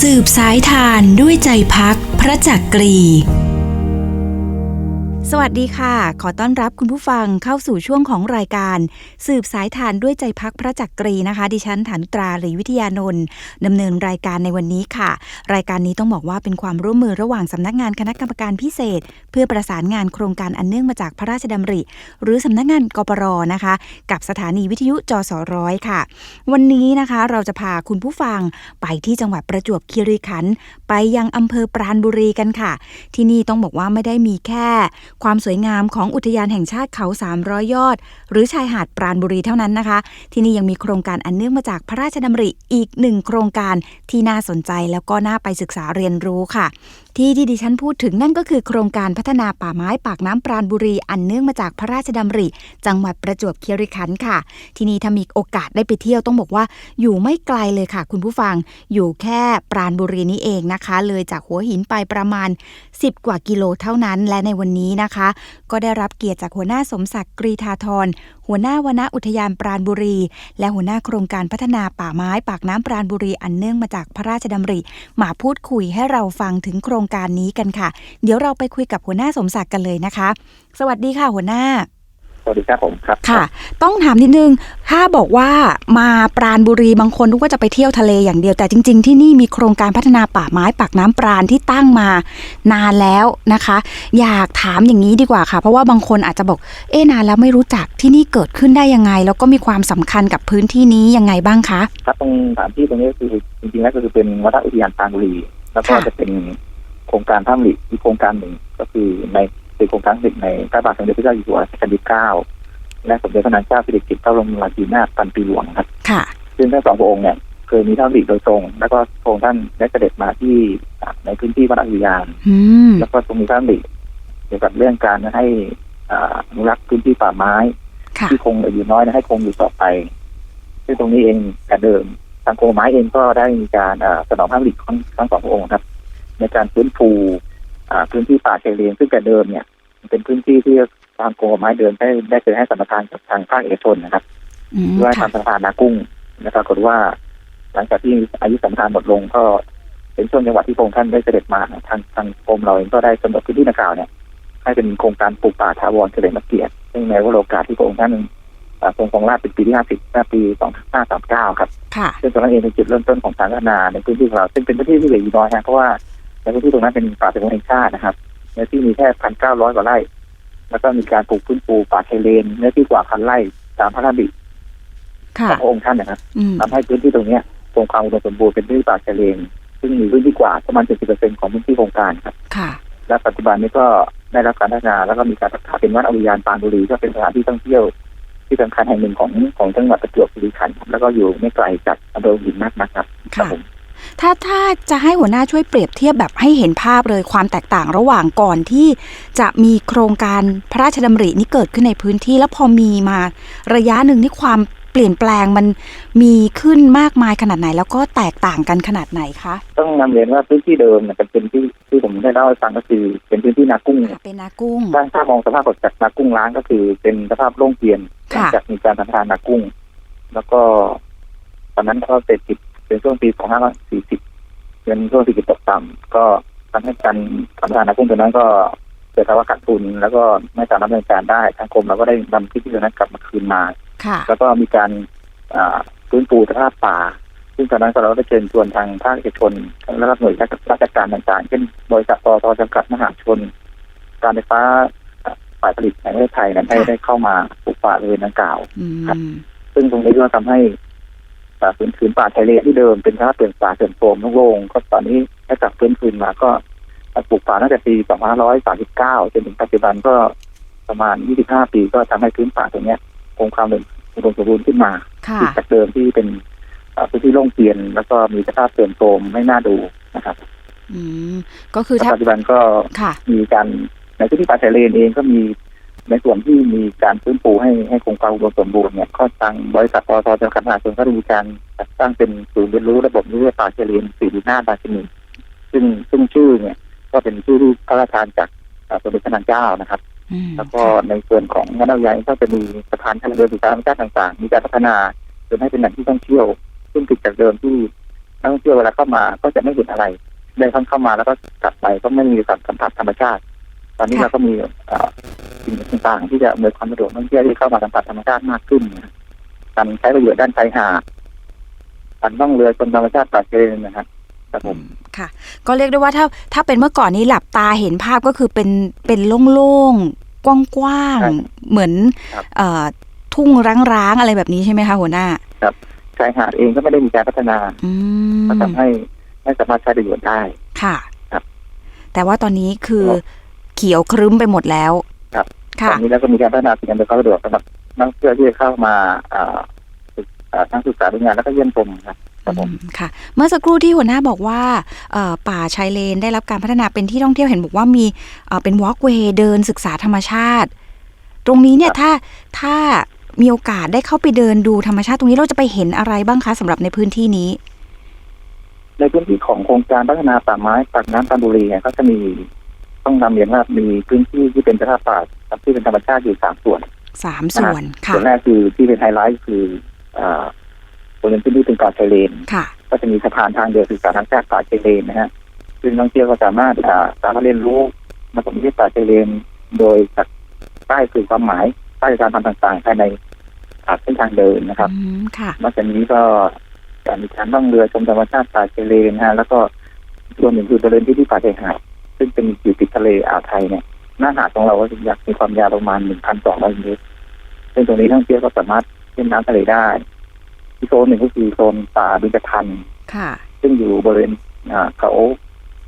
สืบสายทานด้วยใจพักพระจักกรี สวัสดีค่ะ ขอต้อนรับคุณผู้ฟังเข้าสู่ช่วงของรายการ สืบสายทานด้วยใจพักพระจักรีนะคะ ดิฉันฐานุตราหรือวิทยานนท์ดำเนินรายการในวันนี้ค่ะ รายการนี้ต้องบอกว่าเป็นความร่วมมือระหว่างสำนักงานคณะกรรมการพิเศษ เพื่อประสานงานโครงการอันเนื่องมาจากพระราชดำริ หรือสำนักงานกปรนะคะ กับสถานีวิทยุจสร้อยค่ะ วันนี้นะคะเราจะพาคุณผู้ฟังไปที่จังหวัดประจวบคีรีขันธ์ ไปยังอำเภอปราณบุรีกันค่ะ ที่นี่ต้องบอกว่าไม่ได้มีแค่ ความสวยงามของอุทยานแห่งชาติเขา 300 ยอด หรือชายหาดปราณบุรีเท่านั้นนะคะ ที่นี่ยังมีโครงการอันเนื่องมาจากพระราชดำริอีกหนึ่งโครงการที่น่าสนใจแล้วก็น่าไปศึกษาเรียนรู้ค่ะ ที่ที่ดิฉันพูดถึงนั่นก็คือโครงการพัฒนาป่าไม้ปากน้ำปราณบุรี อันเนื่องมาจากพระราชดำริ จังหวัดประจวบคีรีขันธ์ค่ะ ที่นี่ถ้ามีโอกาสได้ไปเที่ยวต้องบอกว่า อยู่ไม่ไกลเลยค่ะ คุณผู้ฟังอยู่แค่ปราณบุรีนี้เองนะคะเลยจากหัวหินไปประมาณ 10 กว่ากิโลเท่านั้น และในวันนี้นะคะ ก็ได้รับเกียรติจากหัวหน้าสมศักดิ์กรีธาธรหัวหน้าวณอุทยานปราณบุรี และหัวหน้าโครงการพัฒนาป่าไม้ปากน้ำปราณบุรีอันเนื่องมาจากพระราชดำริ มาพูดคุยให้เราฟังถึงโครงการนี้กันค่ะ เดี๋ยวเราไปคุยกับหัวหน้าสมศักดิ์กันเลยนะคะ สวัสดีค่ะหัวหน้า สวัสดีครับผมครับค่ะ ต้องถามนิดนึง ถ้าบอกว่ามาปราณบุรีบางคนนึกว่าจะไปเที่ยวทะเลอย่างเดียวแต่จริง ๆ ที่นี่มีโครงการพัฒนาป่าไม้ปากน้ำปราณที่ตั้งมานานแล้วนะคะ อยากถามอย่างนี้ดีกว่าค่ะ เพราะว่าบางคนอาจจะบอกเอ๊ะนานแล้วไม่รู้จักที่นี่เกิดขึ้นได้ยังไง แล้วก็มีความสำคัญกับพื้นที่นี้ยังไงบ้างคะครับตรงสถานที่ตรงนี้ก็คือจริงๆแล้วก็คือเป็นวัดอุทยานปรานบุรี แล้วก็ค่ะจะเป็นโครงการพระมริอีกโครงการหนึ่งก็คือใน เป็นโครงการหนึ่งในพระบาทสมเด็จพระเจ้าอยู่หัวรัชกาลที่เก้าและสมเด็จพระนางเจ้าสิริกิติ์พระบรมราชินีนาถพันปีหลวงครับค่ะซึ่งทั้งสองพระองค์เนี่ยเคยมีพระมริโดยตรง แล้วก็พระองค์ท่านได้เสด็จมาที่ในพื้นที่วัดอุทยานอืมแล้วก็ทรงมีพระมริเกี่ยวกับเรื่องการให้อ่าอนุรักษ์พื้นที่ป่าไม้ค่ะที่คงอยู่น้อยนะให้คงอยู่ต่อไป ซึ่งตรงนี้เองแต่เดิมทางกรมไม้เองก็ได้มีการอ่าสนองพระผลิตทั้งทั้งสองพระองค์ครับ ในการฟื้นฟูอ่า พื้นที่ป่าชายเลนซึ่งแต่เดิมเนี่ยมันเป็นพื้นที่ที่ทางกรมไม้เดิมได้ได้เคยให้สัมปทานกับทางภาคเอกชนนะครับอืมเพื่อให้ค่ะทำสัมปทานนากุ้งและปรากฏว่า หลังจากที่อายุสัมปทานหมดลงก็เป็นช่วงจังหวะที่พระองค์ท่านได้เสด็จมาทางทางกรมเราเองก็ได้กำหนดพื้นที่ดังกล่าวเนี่ยให้เป็นโครงการปลูกป่าถาวรเฉลิมพระเกียรติซึ่งในวโรกาสที่พระองค์ท่านอ่าทรงครองราชย์เป็นปีที่ 50หน้าปี 2539 ครับค่ะซึ่งตรงนั้นเองเป็นจุดเริ่มต้นของการพัฒนาในพื้นที่ของเรา ซึ่งเป็นพื้นที่ที่เหลืออยู่น้อยฮะเพราะว่า ในพื้นที่ตรงนั้นเป็นป่าสงวนแห่งชาตินะครับเนื้อที่มีแค่พันเก้าร้อยกว่าไร่ แล้วก็มีการปลูกพื้นปูป่าชายเลนเนื้อที่กว่าพันไร่ตามพระราชดำริค่ะของพระองค์ท่านนะครับอืมทำให้พื้นที่ตรงเนี้ยคงความอุดมสมบูรณ์เป็นพื้นที่ป่าชายเลนซึ่งมีพื้นที่กว่าประมาณ70%ของพื้นที่โครงการครับค่ะ และปัจจุบันนี้ก็ได้รับการพัฒนาแล้วก็มีการประกาศเป็นวัดอวิยานปรานบุรีก็เป็นสถานที่ท่องเที่ยวที่สำคัญแห่งหนึ่งของของจังหวัดประจวบคีรีขันธ์ครับแล้วก็อยู่ไม่ไกลจากอำเภอหินมากนะครับครับค่ะผม ถ้าถ้าจะให้หัวหน้าช่วยเปรียบเทียบแบบให้เห็นภาพเลยความแตกต่างระหว่างก่อนที่จะมีโครงการพระราชดำรินี้เกิดขึ้นในพื้นที่ แล้วพอมีมาระยะหนึ่งนี่ความเปลี่ยนแปลงมันมีขึ้นมากมายขนาดไหน แล้วก็แตกต่างกันขนาดไหนคะต้องนำเรียนว่าพื้นที่เดิมเนี่ยเป็นที่ที่ผมได้เล่าให้ฟังก็คือเป็นพื้นที่นากุ้งเป็นนากุ้งถ้าถ้ามองสภาพจากนากุ้งล้างก็คือเป็นสภาพโล่งเกลียนหลัค่ะจากมีการพัฒนานากุ้ง แล้วก็ตอนนั้นก็เศรษฐกิจ เป็นช่วงปี 2540 เป็นช่วงเศรษฐกิจตกต่ำก็ทำให้การพัฒนานากุ้งตัวนั้นก็เกิดภาวะขาดทุน แล้วก็ไม่สามารถดำเนินการได้ทางกรมเราก็ได้นำที่ที่ตัวนั้นกลับมาคืนมาค่ะแล้วก็มีการอ่าฟื้นฟูสภาพป่า ซึ่งตอนนั้นก็เราได้เชิญชวนทางภาคเอกชนและรับหน่วยราชการต่างๆ เช่นบริษัทปตทจำกัดมหาชน การไฟฟ้าฝ่ายผลิตแห่งประเทศไทยนั้นให้ค่ะได้เข้ามาปลูกป่าบริเวณดังกล่าวอืครับมซึ่งตรงนี้ก็ทำให้ ป่าพื้นผืนป่าชายเลนที่เดิมเป็นสภาพเปลี่ยนป่าเสื่อมโทรมโล่งๆก็ตอนนี้ได้กลับฟื้นคืนมาก็ปลูกป่าตั้งแต่ปี2539จนถึงปัจจุบันก็ประมาณ 25 ปีก็ทำให้พื้นป่าตรงเนี้ยคงความอุดมสมบูรณ์ขึ้นมาค่ะจากเดิมที่เป็นเอ่อพื้นที่โล่งเปลี่ยน แล้วก็มีสภาพเสื่อมโทรมไม่น่าดูนะครับอืมก็คือแล้วถ้าปัจจุบันก็ค่ะมีการในพื้นที่ป่าชายเลนเองก็มี ในส่วนที่มีการฟื้นฟูให้ให้คงความอุดมสมบูรณ์เนี่ยก็ทางบริษัทปตทจำกัดมหาชนก็ได้มีการจัดตั้งเป็นศูนย์เรียนรู้ระบบนิเวศป่าชายเลนสีหน้าดาชินีซึ่งซึ่งชื่อเนี่ย ก็เป็นชื่อที่พระราชทานจากเอ่อสมเด็จพระนางเจ้านะครับอืมแล้วก็ในส่วนของวัดนายายก็จะมีสถานทางเดินศึกษาธรรมชาติต่างๆ มีการพัฒนาจนให้เป็นแหล่งที่ท่องเที่ยว ซึ่งผิดจากเดิมที่นักท่องเที่ยวเวลาเข้ามาก็จะไม่เห็นอะไรได้เข้าเข้ามาแล้วก็กลับไปก็ไม่มีการสัมผัสธรรมชาติต อนนี้ค่ะเราก็มีเอ่อสิ่งต่างๆที่จะอำนวยความสะดวกนักท่องเที่ยวที่เข้ามาสัมผัสธรรมชาติมากขึ้นนะการใช้ประโยชน์ด้านชายหาดการล่องเรือชมธรรมชาติป่าเชยเลนนะครับครับผมค่ะ ก็เรียกได้ว่าถ้าถ้าเป็นเมื่อก่อนนี้หลับตาเห็นภาพก็คือเป็นเป็นโล่งๆกว้างใช่ๆเหมือนครับเอ่อทุ่งร้างๆอะไรแบบนี้ใช่ไหมคะหัวหน้าชายหาดเองก็ไม่ได้มีการพัฒนาอืก็มทำให้ไม่สามารถใช้ประโยชน์ได้ค่ะครับ แต่ว่าตอนนี้คือครับ เขียวครึ้มไปหมดแล้ว ครับค่ะตอนนี้แล้วก็มีการพัฒนาสิ่งอำนวยความสะดวกสำหรับนักท่องเที่ยวที่จะเข้ามาเอ่อศึกเอ่อทั้งศึกษาดูงานแล้วก็เยี่ยมชมครับครับผมอืมค่ะ เมื่อสักครู่ที่หัวหน้าบอกว่าเอ่อป่าชายเลนได้รับการพัฒนาเป็นที่ท่องเที่ยวเห็นบอกว่ามีเอ่อเป็นวอล์กเวย์เดินศึกษาธรรมชาติ ตรงนี้เนี่ยถ้าถ้ามีโอกาสได้เข้าไปเดินดูธรรมชาติตรงนี้เราจะไปเห็นอะไรบ้างคะสำหรับในพื้นที่นี้ ในพื้นที่ของโครงการพัฒนาป่าไม้ปากน้ำปรานบุรีเนี่ยก็จะมี ต้องนำเรียนว่ามีพื้นที่ที่เป็นสภาพป่าที่เป็นธรรมชาติอยู่สามส่วนสามส่วนค่ะส่วนแรกคือที่เป็นไฮไลท์คืออ่าบริเวณพื้นที่เป็นเกาะชายเลนค่ะก็จะมีสะพานทางเดินศึกษาทางชาติป่าชายเลนนะฮะซึ่งนักท่องเที่ยวก็สามารถอ่าสามารถเรียนรู้มาสมที่ป่าชายเลนโดยจากป้ายคือความหมายป้ายการทำต่างๆภายในอ่าเส้นทางเดินนะครับอืมค่ะนอกจากนี้ก็จะมีการล่องเรือชมธรรมชาติป่าชายเลนนะฮะแล้วก็ส่วนหนึ่งคือบริเวณที่ที่ป่าชายหาด ซึ่งเป็นอยู่ติดทะเลอ่าวไทยเนี่ยหน้าหาดของเราก็จะมีความยาวประมาณ1,200เมตรซึ่งตรงนี้นักท่องเที่ยวก็สามารถเล่นน้ำทะเลได้อีกโซนหนึ่งก็คือโซนป่าบิจพันธ์ค่ะ ซึ่งอยู่บริเวณอ่าเขา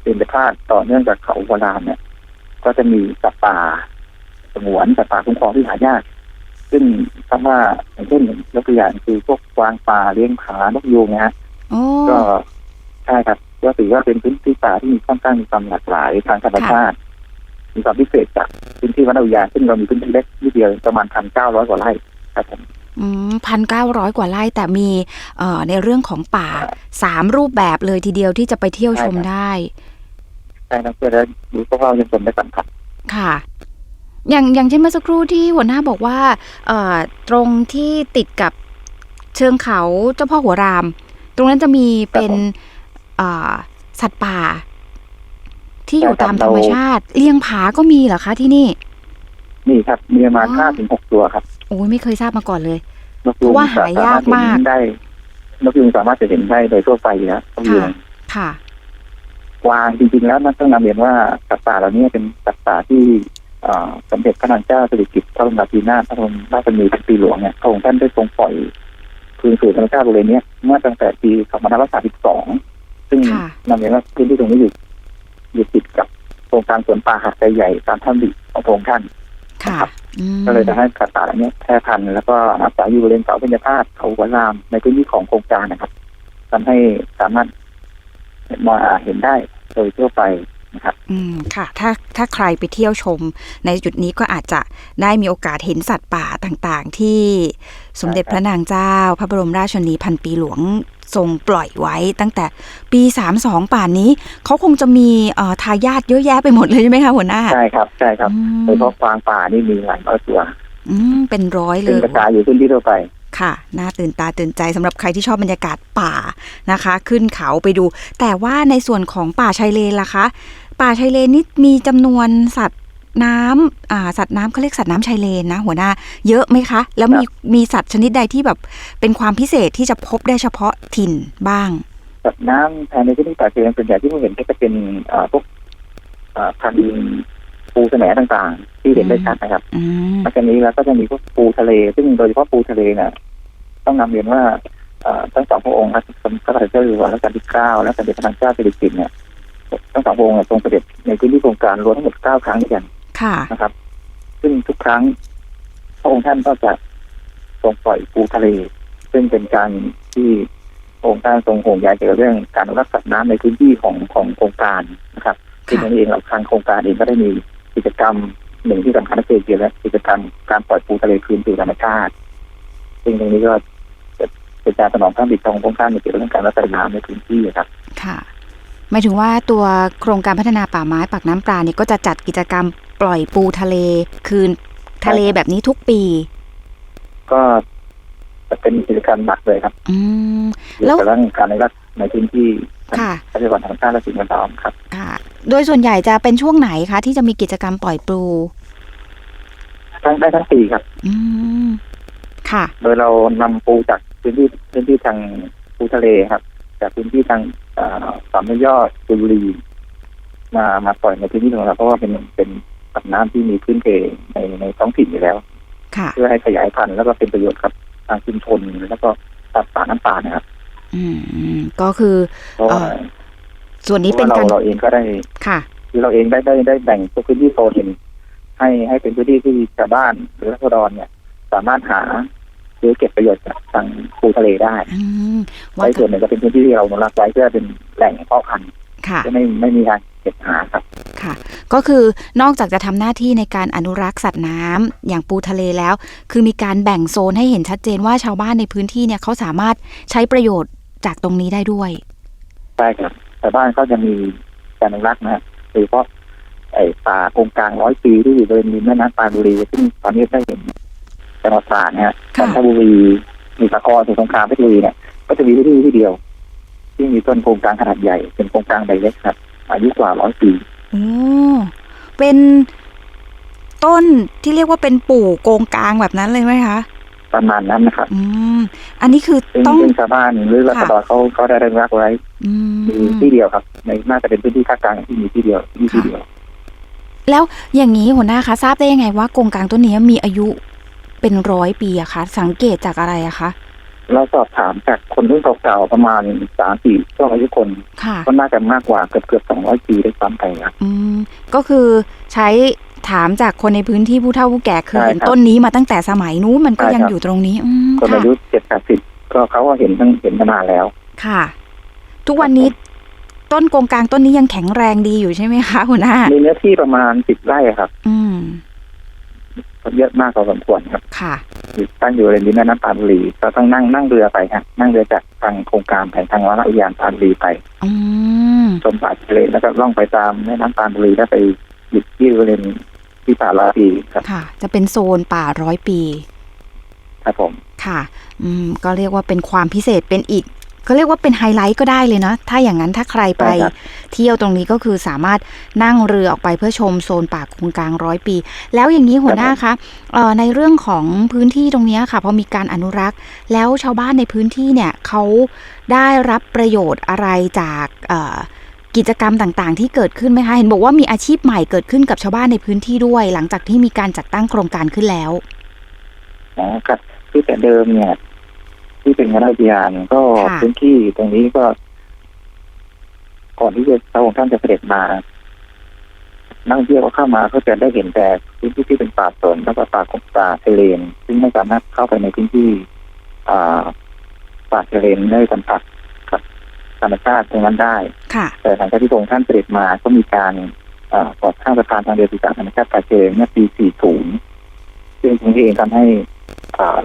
เป็นประพาสต่อเนื่องจากเขาโบราณเนี่ย ก็จะมีสัตว์ป่าสงวนสัตว์ป่าคุ้มครองที่หายาก ซึ่งคำว่าอย่างเช่นยกตัวอย่างคือพวกกวางป่าเลี้ยงผานกยูงเนะฮะโอ้ก็ใช่ครับ ก็ถือว่าเป็นพื้นที่ป่าที่มีค่อนข้างมีความหลากหลายทางธรรมชาติมีความพิเศษจากพื้นที่วนอุทยานซึ่งเรามีพื้นที่เล็กนิดเดียวประมาณพันเก้าร้อยกว่าไร่ครับผมพันเก้าร้อยกว่าไร่แต่มีเอ่อในเรื่องของป่าสามรูปแบบเลยทีเดียวที่จะไปเที่ยวชมได้ใช่นักเที่ยวได้ดูพวกเรายังชมได้สัมผัสค่ะ อย่างอย่างเช่นเมื่อสักครู่ที่หัวหน้าบอกว่าเอ่อตรงที่ติดกับเชิงเขาเจ้าพ่อหัวราม ตรงนั้นจะมีเป็นเอ่อ สัตว์ป่า ที่อยู่ตามธรรมชาติ เลี้ยงผาก็มีเหรอคะที่นี่ นี่ครับมีประมาณอ๋อห้าถึงหกตัวครับ โอ้ยไม่เคยทราบมาก่อนเลยนกยูงเพราะว่าหายากมากสรถเห็นได้นกยูงสามารถจะเห็นได้โดยทั่วไปอยู่แล้วนกยูงค่ะค่ะกวางจริงๆแล้วมันต้องนำเรียนว่าสัตว์ป่าเหล่านี้เป็นสัตว์ป่าที่เอ่อสมเด็จพระนางเจ้าสิริกิติ์พระบรมราชินีนาถพระบรมราชชนนีพันปีหลวงเนี่ยพระองค์ท่านได้ทรงปล่อยคืนสู่ธรรมชาติบริเวณเนี้ยเมื่อตั้งแต่ปี 2532 ซึ่งค่ะนำเรียนว่าพื้นที่ตรงนี้อยู่อยู่ติดกับโครงการสวนป่าหาดใจใหญ่ตามท่านดิของพระองค์ท่านค่ะครับอืมก็เลยทำให้สัตว์ป่าเหล่านี้แพร่พันธุ์แล้วก็อาศัยอยู่บริเวณเขาเบญจธาตุเขาหัวรามในพื้นที่ของโครงการนะครับทำให้สามารถมาเห็นได้โดยทั่วไป นะครับอืมค่ะ ถ้าถ้าใครไปเที่ยวชม ในจุดนี้ก็อาจจะได้มีโอกาสเห็นสัตว์ป่าต่างๆ ที่สมเด็จพระนางเจ้า พระบรมราชชนนีพันปีหลวงทรงปล่อยไว้ตั้งแต่ปี 32 ป่านนี้ เขาคงจะมีเอ่อทายาทเยอะแยะไปหมดเลยใช่ไหมคะหัวหน้า ใช่ครับใช่ครับอืมโดยเฉพาะกวางป่านี่มีหลายร้อยตัว อืมเป็นร้อยเลซึ่งยกระจายอยู่พื้นที่ทั่วไปค่ะ น่าตื่นตาตื่นใจสำหรับใครที่ชอบบรรยากาศป่านะคะ ขึ้นเขาไปดู แต่ว่าในส่วนของป่าชายเลนล่ะคะ ป่าชายเลนนี่มีจำนวนสัตว์น้ำอ่าสัตว์น้ำเขาเรียกสัตว์น้ำชายเลนนะ หัวหน้า เยอะไหมคะ แล้วมีมีสัตว์ชนิดใดที่แบบเป็นความพิเศษที่จะพบได้เฉพาะถิ่นบ้าง สัตว์น้ำภายในพื้นที่ป่าเชิงส่วนใหญ่ที่ผมเห็นก็จะเป็นเอ่อพวกเอ่อพันธุ์ปูแสมต่างๆ ที่เห็นได้ชัดนะครับอืมนอกจากนี้แล้วก็จะมีพวกปูทะเล ซึ่งโดยเฉพาะปูทะเลเนี่ยต้องนำเรียนว่าเอ่อทั้งสองพระองค์ครับสมเด็จพระเจ้าอยู่หัวรัชกาลที่เก้าและสมเด็จพระนางเจ้าสิริกิติ์เนี่ย ทั้งสองพระองค์เนี่ยทรงเสด็จในพื้นที่โครงการรวมทั้งหมดเก้าครั้งด้วยกันค่ะนะครับ ซึ่งทุกครั้งพระองค์ท่านก็จะทรงปล่อยปูทะเล ซึ่งเป็นการที่พระองค์ท่านทรงห่วงใยเกี่ยวกับเรื่องการอนุรักษ์สัตว์น้ำในพื้นที่ของของโครงการนะครับซึ่งตรงนี้เองเราทางโครงการเองก็ได้มีกิจกรรมหนึ่งที่สำคัญก็คือเกี่ยวกับกิจกรรมการปล่อยปูทะเลคืนสู่ธรรมชาติซึ่งตรงนี้ก็จะเป็นการสนองพระบิดของโครงการเกี่ยวกับเรื่องการรักษาน้ำในพื้นที่ครับ ค่ะห มายถึงว่าตัวโครงการพัฒนาป่าไม้ปากน้ำปลาเนี่ยก็จะจัดกิจกรรมปล่อยปูทะเล คืนทะเลแบบนี้ทุกปี ก็จะเป็นกิจกรรมหลักเลยครับ อืมเกี่ยวกับเรื่องการอนุรักษ์ในพื้นที่ค่ะทรัพยากรธรรมชาติและสิ่งแวดล้อมครับ ค่ะ โดยส่วนใหญ่จะเป็นช่วงไหนคะที่จะมีกิจกรรมปล่อยปลูทั้งได้ทั้งปีครับ อืม ค่ะ โดยเรานำปูจากพื้นที่พื้นที่ทางปูทะเลครับ จากพื้นที่ทางเอ่อ สามยอดกุรีมามาปล่อยในพื้นที่ของเราเพราะว่าเป็นเป็นสัตว์น้ำที่มีพื้นเพในในท้องถิ่นอยู่แล้วค่ะเพื่อให้ขยายพันธุ์แล้วก็เป็นประโยชน์กับทางชุมชนแล้วก็สัตว์ป่าน้ำป่านะครับอืมก็คือเพราะว่าเอ่อส่วนนี้เพเป็นราะว่าการเราเราเองก็ได้ค่ะคือเราเองได้ได้ได้แบ่งพื้นที่โซนเป็นให้ให้เป็นพื้นที่ที่ชาวบ้านหรือรัษฎรเนี่ย สามารถหา หรือเก็บประโยชน์จากทางปูทะเลได้อืมว่าไว้ส่วนหนึ่งก็เป็นพื้นที่ที่เราอนุรักษ์ไว้เพื่อเป็นแหล่งเพาะพันธุ์ค่ะจะไม่ไม่มีการเก็บหาครับค่ะ ก็คือนอกจากจะทำหน้าที่ในการอนุรักษ์สัตว์น้ำอย่างปูทะเลแล้ว คือมีการแบ่งโซนให้เห็นชัดเจนว่าชาวบ้านในพื้นที่เนี่ยเขาสามารถใช้ประโยชน์จากตรงนี้ได้ด้วยใช่ครับชาวบ้านก็จะมีการอนุรักษ์นะฮะโดยเฉพาะไอ้ป่าโครงกลางร้อยปีที่อยู่บริเวณริมแม่น้ำปรานบุรีซึ่งตอนนี้ได้เห็น จังหวัดตราดนะฮะค่ะจันทบุรีมีสะกอสมุทรสงครามเพชรบุรีเนี่ยก็จะมีที่ที่ที่เดียว ที่มีต้นโครงกลางขนาดใหญ่ เป็นโครงกลางใบเล็กครับ อายุกว่าร้อยปีโอ้เป็นต้นที่เรียกว่าเป็นปู่โกงกลางแบบนั้นเลยไหมคะประมาณนั้นนะครับ อืม อันนี้คือซึ่งต้องซึ่งชาวบ้านหรือรัษฎรเขาเขาได้อนุรักษ์ไว้อืมีมที่เดียวครับ ในน่าจะเป็นพื้นที่ภาคกลางที่มีที่เดียวมีที่เดียว แล้วอย่างนี้หัวหน้าคะทราบได้ยังไงว่าโกงกลางต้นนี้มีอายุ เป็นร้อยปีอะคะ สังเกตจากอะไรอะคะ เราสอบถามจากคนรุ่นเก่าๆประมาณสามสี่ช่วงอายุคนค่ะ ก็น่าจะมากกว่าเกือบเกือบสองร้อยปีได้ซ้ำไปครับ อืม ก็คือใช้ถามจากคนในพื้นที่ผู้เฒ่าผู้แก่คือใช่เห็นครับต้นนี้มาตั้งแต่สมัยนู้นมันก็ใช่ยังครับอยู่ตรงนี้ อืมคนค่ะอายุเจ็ดแปดสิบก็เขาก็เห็นตั้งเห็นมานานแล้ว ค่ะ ทุกวันนี้ ต้นโกงกลางต้นนี้ยังแข็งแรงดีอยู่ใช่ไหมคะหัวหน้า มีเนื้อที่ประมาณสิบไร่ครับ อืม เยอะมากพอสมควรครับค่ะอยู่ตั้งอยู่ในริมแม่น้ำปรานบุรีก็ต้องนั่งนั่งเรือไปฮะนั่งเรือจากทางโครงการไปทางวรรณอุทยานปรานบุรีไปอืมชมป่าทะเลแล้วก็ล่องไปตามแม่น้ำปรานบุรีแล้วไปหยุดที่บริเวณที่ป่าลาปีครับค่ะ จะเป็นโซนป่าร้อยปี ครับผม ค่ะ อืม ก็เรียกว่าเป็นความพิเศษเป็นอีก ก็เรียกว่าเป็นไฮไลท์ก็ได้เลยเนาะถ้าอย่างนั้นถ้าใครไปใช่ครับเที่ยวตรงนี้ก็คือสามารถนั่งเรือออกไปเพื่อชมโซนป่าคงกลางร้อยปี แล้วอย่างนี้หัวหน้าคะเอ่อในเรื่องของพื้นที่ตรงเนี้ยค่ะพอมีการอนุรักษ์ แล้วชาวบ้านในพื้นที่เนี่ยเขาได้รับประโยชน์อะไรจากเอ่อกิจกรรมต่างๆ ที่เกิดขึ้นไหมคะเห็นบอกว่ามีอาชีพใหม่เกิดขึ้นกับชาวบ้านในพื้นที่ด้วย หลังจากที่มีการจัดตั้งโครงการขึ้นแล้วนะครับที่แต่เดิมเนี่ย ที่เป็นวรรณอุทยานก็ค่ะ พื้นที่ตรงนี้ก็ ก่อนที่จะพระองค์ท่านจะเสด็จมา นักท่องเที่ยวก็เข้ามาก็จะได้เห็นแต่พื้นที่ที่เป็นป่าสนแล้วก็ป่าของป่าทะเลน ซึ่งไม่สามารถเข้าไปในพื้นที่ อ่า ป่าทะเลนได้สัมผัสกับธรรมชาติตรงนั้นได้ ค่ะ แต่หลังจากที่พระองค์ท่านเสด็จมาก็มีการเอ่อก่อสร้างสะพานทางเดินสื่อสารธรรมชาติป่าเจริญเมื่อปี 40 ซึ่งตรงนี้เองทำให้อ่า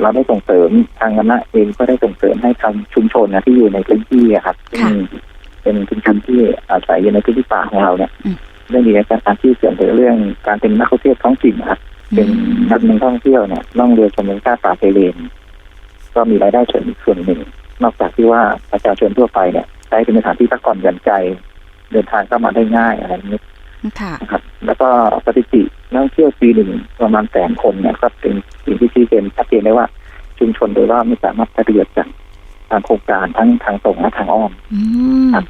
เราได้ส่งเสริมทางคณะเองก็ได้ส่งเสริมให้ทางชุมชนนะที่อยู่ในพื้นที่อะครับซึ่งค่ะเป็นชุมชนที่อาศัยอยู่ในพื้นที่ป่าของเราเนี่ยอืมได้มีการการที่เสริมเรื่องการเป็นนักท่องเที่ยวท้องถิ่นนะครับเป็นนักเดินท่องเที่ยวเนี่ยล่องเรือชมธรรมชาติป่าเจริญก็มีรายได้ส่วนอีกส่วนหนึ่ง นอกจากที่ว่าประชาชนทั่วไปเนี่ยใช้เป็นสถานที่พักผ่อนหย่อนใจ เดินทางเข้ามาได้ง่ายอะไรอย่างนี้ค่ะนะครับ แล้วก็สถิติ นักท่องเที่ยวปีหนึ่งประมาณแสนคนเนี่ยก็เป็นสิ่งที่ชี้เป็นชัดเจนได้ว่า ชุมชนโดยรอบไม่สามารถใช้ประโยชน์จากทางโครงการทั้งทางตรงและทางอ้อมอืมครับ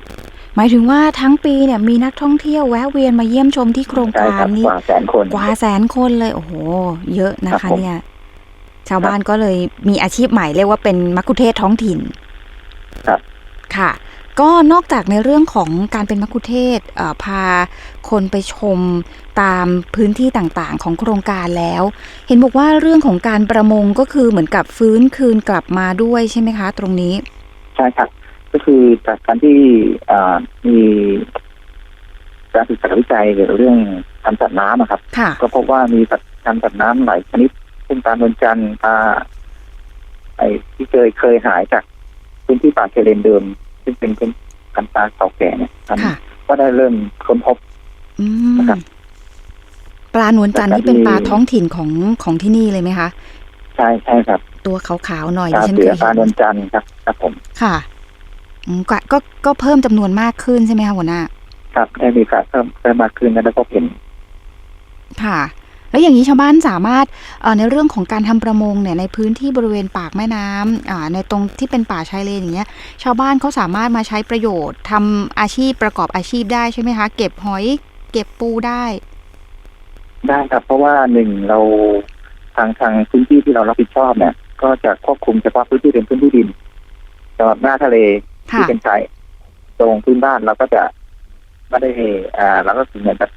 หมายถึงว่าทั้งปีเนี่ยมีนักท่องเที่ยวแวะเวียนมาเยี่ยมชมที่โครงใช่การครับนี้กว่าแสนคนกว่าแสนคนเลยโอ้โห เยอะนะครัคะบผมเนี่ย ชาวบ้านก็เลยมีอาชีพใหม่เรียกว่าเป็นมักคุเทศก์ท้องถิ่น ครับ ค่ะ ก็นอกจากในเรื่องของการเป็นมักคุเทศก์เอ่อพาคนไปชมตามพื้นที่ต่างๆ ของโครงการแล้ว เห็นบอกว่าเรื่องของการประมงก็คือเหมือนกับฟื้นคืนกลับมาด้วยใช่ไหมคะ ตรงนี้ ใช่ครับ ก็คือจากการที่อ่ามีการศึกษาวิจัยเกี่ยวกับเรื่องการจัดน้ำอะครับค่ะก็พบว่ามีสัตว์การจัดน้ำหลายชนิดเช่นปลานวลจันทร์ปลาไอ้ที่เคยเคยหายจากพื้นที่ป่าเชเลนเดิม ซึ่งเป็นเป็นพันธุ์ปลาเก่าแก่เนี่ยครับค่ะ ก็ได้เริ่มค้นพบ อืนะมครับ ปลานวลจันทร์แล้วก็ที่เป็นปลามีท้องถิ่นของของที่นี่เลยไหมคะ ใช่ใช่ครับตัวขาวๆหน่อยปลาดิฉันเสืเคอยปลานเห็วนลจันทร์ครับครับผมค่ะอืมก็ก็ก็เพิ่มจำนวนมากขึ้นใช่ไหมคะหัวหน้า ครับได้มีการเพิ่มเพิ่มมากขึ้นแล้วก็เห็น ค่ะ แล้วอย่างนี้ชาวบ้านสามารถเอ่อในเรื่องของการทำประมงเนี่ยในพื้นที่บริเวณปากแม่น้ำอ่าในตรงที่เป็นป่าชายเลนอย่างเงี้ยชาวบ้านเขาสามารถมาใช้ประโยชน์ทำอาชีพประกอบอาชีพได้ใช่ไหมคะ เก็บหอยเก็บปูได้ได้ครับ เพราะว่าหนึ่งเราทางทางพื้นที่ที่เรารับผิดชอบเนี่ย ก็จะควบคุมเฉพาะพื้นที่เป็นพื้นที่ดินสำหรับหน้าทะเลที่ค่ะเป็นชายตรงพื้นบ้านเราก็จะไม่ได้อ่าเราก็เหมือนกับ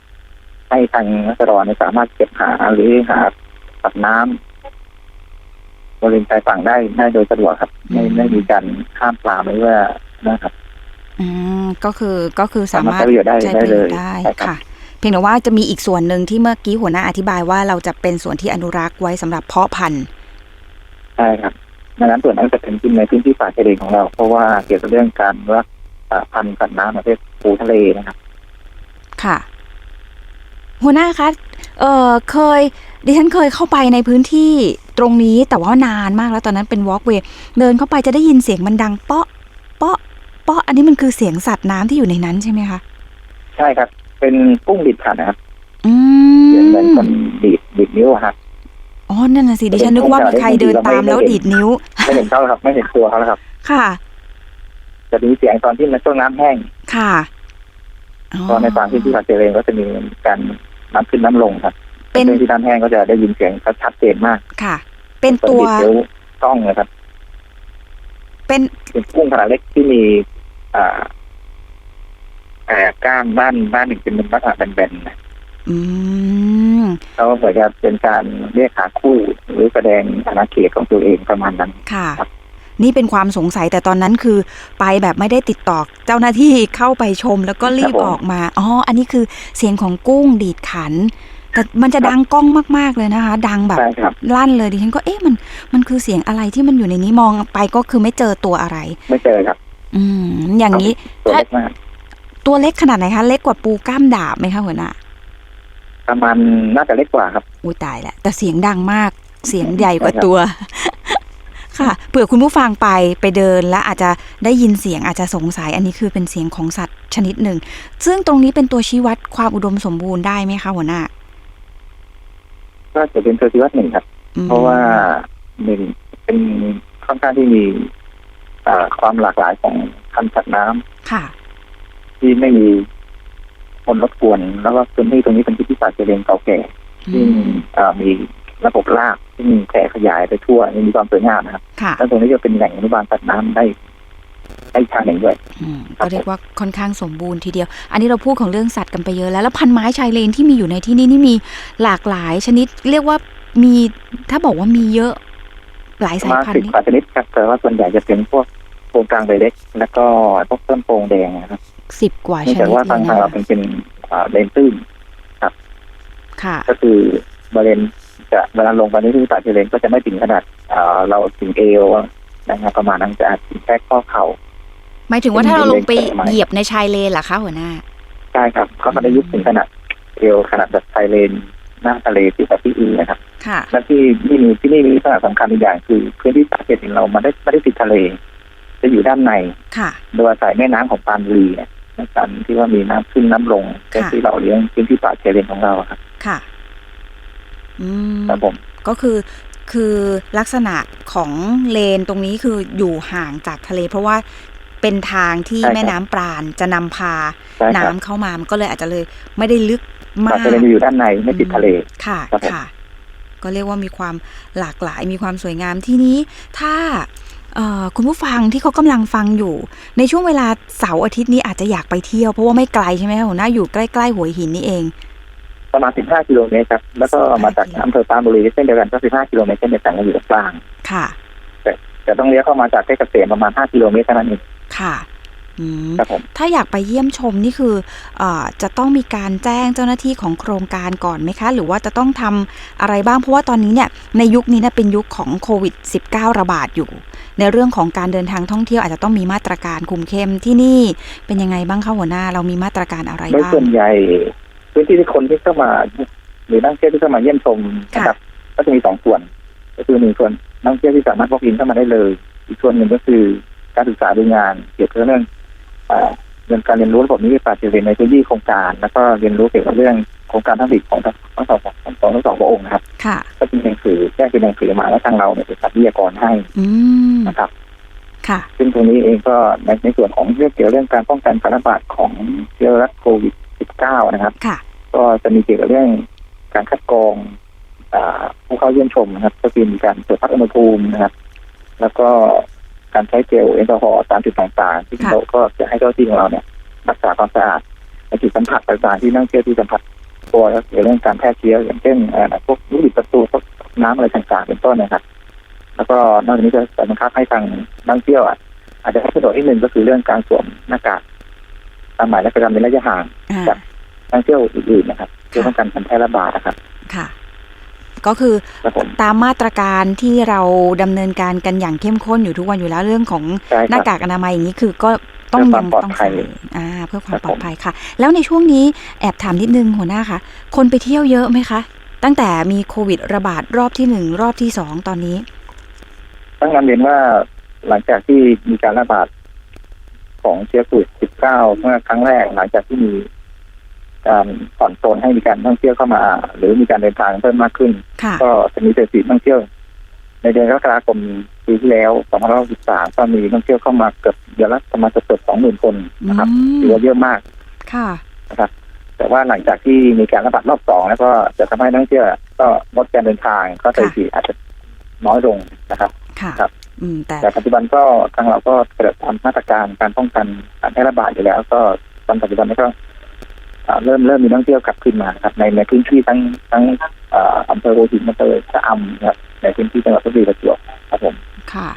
ให้ทางรัศดรเนี่ยสามารถเก็บหาหรือหาสัตว์น้ำบริเวณชายฝั่งได้ได้โดยสะดวกครับ ไม่อืมไม่มีการข้ามปลาไม่ว่านะครับอืมก็คือก็คือสาสามารถมารถใช้ประโยชน์ได้ใช้ได้ประเลโยชยน์ได้ใช่ครับค่ะเพียงแต่ว่าจะมีอีกส่วนหนึ่งที่เมื่อกี้หัวหน้าอธิบายว่าเราจะเป็นส่วนที่อนุรักษ์ไว้สำหรับเพาะพันธุ์ใช่ครับดังนั้นส่วนนั้นจะเป็นขึ้นในพื้นที่ป่าชายเลนของเรา เพราะว่าเกี่ยวกับเรื่องการรักษาพันธุ์สัตว์น้ำประเภทปูทะเลนะครับ ค่ะ หัวหน้าคะเออเคยดิฉันเคยเข้าไปในพื้นที่ตรงนี้แต่ว่านานมากแล้วตอนนั้นเป็นวอล์กเวย์เดินเข้าไปจะได้ยินเสียงมันดังเปาะเปาะเปาะอันนี้มันคือเสียงสัตว์น้ำที่อยู่ในนั้นใช่ไหมคะใช่ครับ เป็นกุ้งดิบขันนะครับอืเสียงเหมือนมคนดีดดีดนิ้วอะครับอ๋อนั่นน่ะสิดิฉันนึกว่ามีใครเดินตามแล้วดีดนิ้วไม่เห็นเขาหรอกครับ ไม่เห็นตัวเขาหรอกครับ ค่ะจะมีเสียงตอนที่มันช่วงน้ำแห้งค่ะตอนในฝั่งที่ที่ป่าชายเลนก็จะมีการ น้ำขึ้นน้ำลงครับเป็นช่วงที่น้ำแห้งก็จะได้ยินเสียงชัดเจนมากค่ะ เป็นตัวคดีดนิ้วกล้องนะครับ เป็นเป็นกุ้งขนาดเล็กที่มีอ่าอ่ากล้ามบ้านบ้านหนึ่งเป็นลักษณะแบนๆนะอืมเขาเหมือนกับเป็นการเรียกหาคู่หรือแสดงอาณาเขตของตัวเองประมาณนั้นค่ะครับ นี่เป็นความสงสัยแต่ตอนนั้นคือ ไปแบบไม่ได้ติดต่อเจ้าหน้าที่เข้าไปชมแล้วก็รีบออกมาอ๋ออันนี้คือเสียงของกุ้งดีดขัน แต่มันจะดังก้องมาก ๆเลยนะคะ ดังแบบใช่ครับลั่นเลยดิฉันก็เอ๊ะมันมันคือเสียงอะไรที่มันอยู่ในนี้มองไปก็คือไม่เจอตัวอะไร ไม่เจอครับ อืม อย่างนี้ตัวเล็กมากตัวเล็กขนาดไหนคะเล็กกว่าปูกล้ามดาบไหมคะหัวหน้าประมาณน่าจะเล็กกว่าครับอุ้ยตายแหละแต่เสียงดังมากเสียงใหญ่กว่าใช่ครับตัว ค่ะเผื่อคุณผู้ฟังไปไปเดินแล้วอาจจะได้ยินเสียงอาจจะสงสัยอันนี้คือเป็นเสียงของสัตว์ชนิดหนึ่ง ซึ่งตรงนี้เป็นตัวชี้วัดความอุดมสมบูรณ์ได้ไหมคะหัวหน้าก็จะเป็นตัวชี้วัดหนึ่งครับอืมเพราะว่าหนึ่งเป็นค่อนข้างที่มีอ่าความหลากหลายของพันธุ์สัตว์น้ำค่ะ ที่ไม่มีคนรบกวน แล้วก็พื้นที่ตรงนี้เป็นพื้นที่ป่าชายเลนเก่าแก่อืซึ่งมอ่ามี ระบบรากที่มีแผ่ขยายไปทั่วมีความสวยงามนะครับค่ะแล้วตรงนี้จะเป็นแหล่งอนุบาลสัตว์น้ำได้ได้อีกทางหนึ่งด้วยอืมก็เรียกว่าค่อนข้างสมบูรณ์ทีเดียว อันนี้เราพูดของเรื่องสัตว์กันไปเยอะแล้วแล้วพันไม้ชายเลนที่มีอยู่ในที่นี่นี่มีหลากหลายชนิด เรียกว่ามีถ้าบอกว่ามีเยอะหลายประสายมาณพันสิบธุ์นี่กว่าชนิดครับแต่ว่าส่วนใหญ่จะเป็นพวกโครงกลางใบเล็ก แล้วก็พวกต้นโปงแดงนะครับสิบกว่าเนื่ชองจากนิดว่าเลทางยทางเรานะเป็นเป็นอ่าเลนตื้นค่ะ ก็คือบริเวณ จะเวลาลงไปในที่ป่าชายเลนก็จะไม่ถึงขนาดอ่าเราถึงเอวนะครับประมาณนั้นจะอาจถึงแค่ข้อเข่าหมายถึงว่าถ้าเราลงไปเป็นเล็กๆเหยียบในชายเลนเหรอคะหัวหน้าใช่ครับเขาก็ได้ยุบถึงขนาดเอวขนาดแบบชายเลนหน้าทะเลที่แบบที่อื่นนะครับค่ะและที่ที่มีที่นี่มีลักษณะสำคัญอีกอย่างคือพื้นที่ป่าชายเลนเรามันได้ไม่ได้ติดทะเล จะอยู่ด้านในค่ะ โดยอาศัยแม่น้ำของปรานบุรีเนี่ยในการที่ว่ามีน้ำขึ้นน้ำลงค่ะที่เราเลี้ยงพื้นที่ป่าชายเลนของเราอะครับ ค่ะอืม ครับผมก็คือคือลักษณะของเลนตรงนี้คืออยู่ห่างจากทะเล เพราะว่าเป็นทางที่แม่น้ำปราณจะนำพาใช่คน้ำรับเข้ามามันก็เลยอาจจะเลยไม่ได้ลึกมาป่ากชายเลนจะอยู่ด้านในไม่ติดทะเลค่ะครับผมค่ะ ก็เรียกว่ามีความหลากหลายมีความสวยงามที่นี้ถ้าเอ่อคุณผู้ฟังที่เขากำลังฟังอยู่ ในช่วงเวลาเสาร์อาทิตย์นี้อาจจะอยากไปเที่ยวเพราะว่าไม่ไกลใช่ไหมคะหัวหน้าอยู่ใกล้ๆหัวหินนี่เอง ประมาณ 15 กิโลเมตรครับ แล้วก็มาจากอำเภอปรานบุรีเส้นเดียวกันก็ 15 กิโลเมตรเส้นเดียวกันก็อยู่ตรงกลาง ค่ะแต่ต้องเลี้ยวเข้ามาจากเพชรเกษมประมาณ 5 กิโลเมตรเท่านั้นเอง ค่ะอืมครับผมถ้าอยากไปเยี่ยมชมนี่คือเออจะต้องมีการแจ้งเจ้าหน้าที่ของโครงการก่อนไหมคะ หรือว่าจะต้องทำอะไรบ้าง เพราะว่าตอนนี้เนี่ยในยุคนี้เนี่ยเป็นยุคของโควิด -19 ระบาดอยู่ ในเรื่องของการเดินทางท่องเที่ยวอาจจะต้องมีมาตรการคุมเข้มที่นี่เป็นยังไงบ้างคะหัวหน้า เรามีมาตรการอะไรโดยบ้างส่วนใหญ่ พื้นที่ที่คนที่เข้ามา หรือนักท่องเที่ยวที่เข้ามาเยี่ยมชมค่ะนะครับ ก็จะมีสองส่วน ก็คือหนึ่งส่วนนักท่องเที่ยวที่สามารถ walk in เข้ามาได้เลย อีกส่วนหนึ่งก็คือการศึกษาดูงาน เกี่ยวกับเรื่องเอ่อเรื่องการเรียนรู้ระบบนิเวศป่าชายเลนในพื้นที่โครงการ แล้วก็เรียนรู้เกี่ยวกับเรื่องโครงการทั้งสิบของทั้งทั้งสองของทั้งสองพระองค์นะครับค่ะก็เป็นหนังสือแจ้งเป็นหนังสือมาแล้วทางเราเนี่ยเป็นสัตว์วิทยากรให้อืมนะครับ ค่ะ ซึ่งตรงนี้เองก็ในในส่วนของเรื่องเกี่ยวเรื่องการป้องกันการระบาดของเชื้อไวรัสโควิด -19 นะครับ ค่ะ ก็จะมีเกี่ยวกับเรื่องการคัดกรองอาผู้เข้าเยี่ยมชมนะครับ ก็คือมีการตรวจวัดอุณหภูมินะครับ แล้วก็การใช้เจลแอลกอฮอล์ตามจุดต่างๆที่ค่ะเราก็จะให้เจ้าหน้าที่ของเราเนี่ย รักษาความสะอาดในจุดสัมผัสต่างๆที่นักท่องเที่ยวที่สัมผัสตัวแล้วเกี่ยวกับเรื่องการแพร่เชื้ออย่างเช่นเอ่อพวกลูกบิดประตูพวกน้ำอะไรต่างๆเป็นต้นนะครับ แล้วก็นอกจากนี้จะบังคับให้ทางนักท่องเที่ยวอะอาจจะให้ประโยชน์ที่หนึ่งก็คือเรื่องการสวมหน้ากากตามหมายและประจำเป็นระยะห่างอ่าครับนักท่องเที่ยวอื่นๆนะครับเพื่อป้องกันการแพร่ระบาดนะครับ ค่ะ ก็คือครับผมตามมาตรการที่เราดำเนินการกันอย่างเข้มข้นอยู่ทุกวันอยู่แล้วเรื่องของใช่หคน้ารับกากอนามัยอย่างนี้คือก็ต้องเพื่อความยังปลอดต้องภัใส่ยอ่า เพื่อความครับปลอดผมภัยค่ะ แล้วในช่วงนี้แอบถามนิดนึงหัวหน้าคะคนไปเที่ยวเยอะไหมคะ ตั้งแต่มีโควิดระบาดรอบที่หนึ่งรอบที่สองตอนนี้ ต้องนำเรียนว่าหลังจากที่มีการระบาดของเชื้อโควิด -19 เมื่อครั้งแรกหลังจากที่มีการผ่อนปลนให้มีการท่องเที่ยวเข้ามา หรือมีการเดินทางเพิ่มมากขึ้นค่ะก็จะมีสถิติท่องเที่ยว ในเดือนกรกฎาคมปีที่แล้ว2563ก็มีนักท่องเที่ยวเข้ามาเกือบเดือนละประมาณเกือบ20,000 คนนะครับอืมถือว่าเยอะมากค่ะนะครับ แต่ว่าหลังจากที่มีการระบาดรอบสองแล้วก็จะทำให้นักท่องเที่ยวก็ลดการเดินทางก็สถิติอาจจะน้อยลงนะครับ ค่ะครับอืมแต่แต่ปัจจุบันก็ทางเราก็เกิดทำมาตรการการป้องกันการแพร่ระบาดอยู่แล้ว ก็ตอนปัจจุบันนี้ก็อ่าเริ่มเริ่มมีนักท่องเที่ยวกลับขึ้นมาครับในในพื้นที่ทั้งทั้งเอ่ออำเภอโหัวหินอำเภอชะอำนะครับในพื้นที่จังหวัดลบบุรีประจวบครับผมค่ะ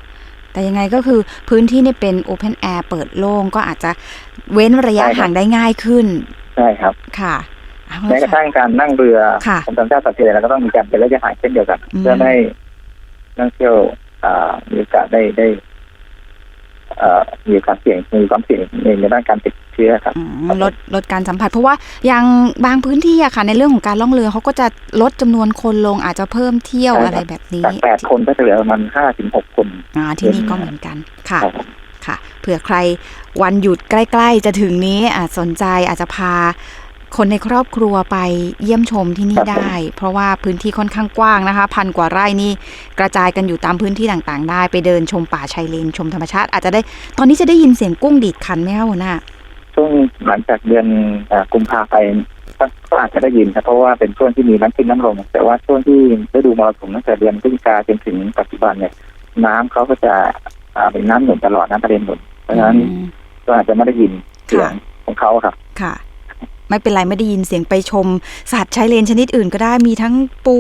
แต่ยังไงก็คือพื้นที่นี่เป็นโอเพนแอร์เปิดโล่งก็อาจจะเว้นระยะใช่ครับห่างได้ง่ายขึ้นใช่ครับค่ะเอาแม้กระละค่ะทั่งการนั่งเรือค่ะของทางเจ้าสัตว์ทะเลเราก็ต้องมีการเป็นระยะห่างเช่นเดียวกันอืมเพื่อให้นักท่องเที่ยวอ่า มีโอกาสได้ได้เอ่อมีโอกาสเสี่ยงมีความเสี่ยงในในด้านการติดเชื้อครับอืมลดลดการสัมผัส เพราะว่าอย่างบางพื้นที่อะค่ะ ในเรื่องของการล่องเรือเขาก็จะลดจำนวนคนลงอาจจะเพิ่มเที่ยวใช่ครับอะไรแบบนี้จากแปดคนก็จะเหลือประมาณห้าถึงหกคนอ่าที่นี่ก็เหมือนกันค่ะครับผมค่ะเผื่อใครวันหยุดใกล้ ๆ จะถึงนี้อาจสนใจอาจจะพา คนในครอบครัวไปเยี่ยมชมที่นี่ได้ เพราะว่าพื้นที่ค่อนข้างกว้างนะคะ พันกว่าไร่นี่กระจายกันอยู่ตามพื้นที่ต่างๆ ได้ ไปเดินชมป่าชายเลนชมธรรมชาติ อาจจะได้ตอนนี้จะได้ยินเสียงกุ้งดีดคันไหมคะหัวหน้าช่วงหลังจากเดือนอ่ากุมภาไปก็ก็อาจจะได้ยินครับเพราะว่าเป็นช่วงที่มีน้ำขึ้นน้ำลง แต่ว่าช่วงที่ฤดูมรสุมตั้งแต่เดือนพฤศจิกาจนถึงปัจจุบันเนี่ย น้ำเขาก็จะอ่าเป็นน้ำหนุนตลอดน้ำทะเลหนุนเพราะฉะนั้นอืมก็อาจจะไม่ได้ยินเสียงค่ะของเขาครับค่ะ ไม่เป็นไรไม่ได้ยินเสียงไปชม สัตว์ชายเลนชนิดอื่นก็ได้มีทั้งปู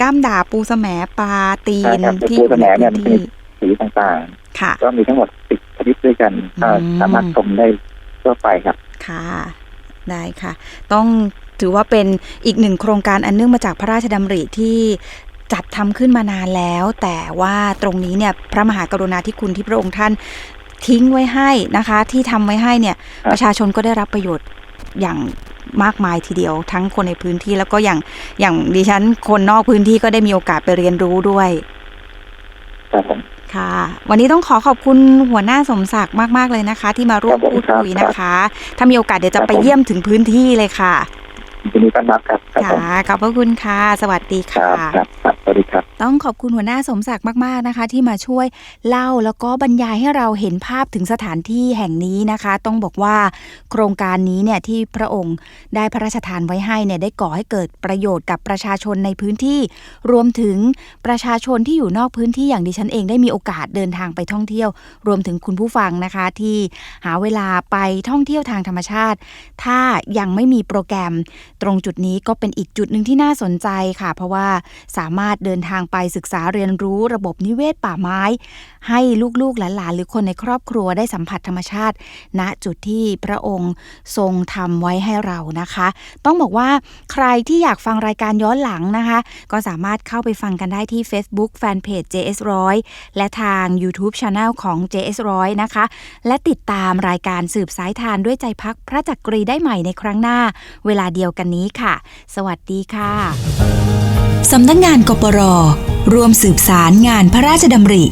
ก้ามด่าปูแสมปลาตีนใช่ครับที่ปูอยู่แสมในเนี่ยพื้นมันที่สีต่างค่ะๆก็มีทั้งหมดสิบชนิดด้วยกันก็อืมสามารถชมได้ทั่วไปครับ ค่ะ ได้ค่ะ ต้องถือว่าเป็นอีกหนึ่งโครงการอันเนื่องมาจากพระราชดำริที่จัดทำขึ้นมานานแล้ว แต่ว่าตรงนี้เนี่ยพระมหากรุณาธิคุณที่พระองค์ท่านทิ้งไว้ให้นะคะ ที่ทำไว้ให้เนี่ยครับประชาชนก็ได้รับประโยชน์ อย่างมากมายทีเดียว ทั้งคนในพื้นที่แล้วก็อย่างอย่างดิฉันคนนอกพื้นที่ก็ได้มีโอกาสไปเรียนรู้ด้วยครับผมค่ะ วันนี้ต้องขอขอบคุณหัวหน้าสมศักดิ์มาก ๆ เลยนะคะ ที่มาร่วมครับผมพูดคุยครับนะคะ ถ้ามีโอกาสเดี๋ยวจะครับไปผมเยี่ยมถึงพื้นที่เลยค่ะ ยินดีต้อนรับครับครับผมค่ะขอบพระคุณค่ะ สวัสดีครัค่ะบครับครับสวัสดีครับ ต้องขอบคุณหัวหน้าสมศักดิ์มากๆนะคะ ที่มาช่วยเล่าแล้วก็บรรยายให้เราเห็นภาพถึงสถานที่แห่งนี้นะคะ ต้องบอกว่าโครงการนี้เนี่ยที่พระองค์ได้พระราชทานไว้ให้เนี่ยได้ก่อให้เกิดประโยชน์กับประชาชนในพื้นที่ รวมถึงประชาชนที่อยู่นอกพื้นที่อย่างดิฉันเองได้มีโอกาสเดินทางไปท่องเที่ยว รวมถึงคุณผู้ฟังนะคะ ที่หาเวลาไปท่องเที่ยวทางธรรมชาติ ถ้ายังไม่มีโปรแกรมตรงจุดนี้ก็เป็นอีกจุดหนึ่งที่น่าสนใจค่ะ เพราะว่าสามารถเดินทางไปศึกษาเรียนรู้ระบบนิเวศป่าไม้ ให้ลูกๆหลานๆหรือคนในครอบครัวได้สัมผัสธรรมชาติ ณจุดที่พระองค์ทรงทำไว้ให้เรานะคะ ต้องบอกว่าใครที่อยากฟังรายการย้อนหลังนะคะ ก็สามารถเข้าไปฟังกันได้ที่ Facebook Fanpage JS100 และทาง YouTube Channel ของ JS100 นะคะ และติดตามรายการสืบสายทานด้วยใจพักพระจักรีได้ใหม่ในครั้งหน้า เวลาเดียวกันนี้ค่ะ สวัสดีค่ะสำนักงงานกปรร่วมสืบสารงานพระราชดำริ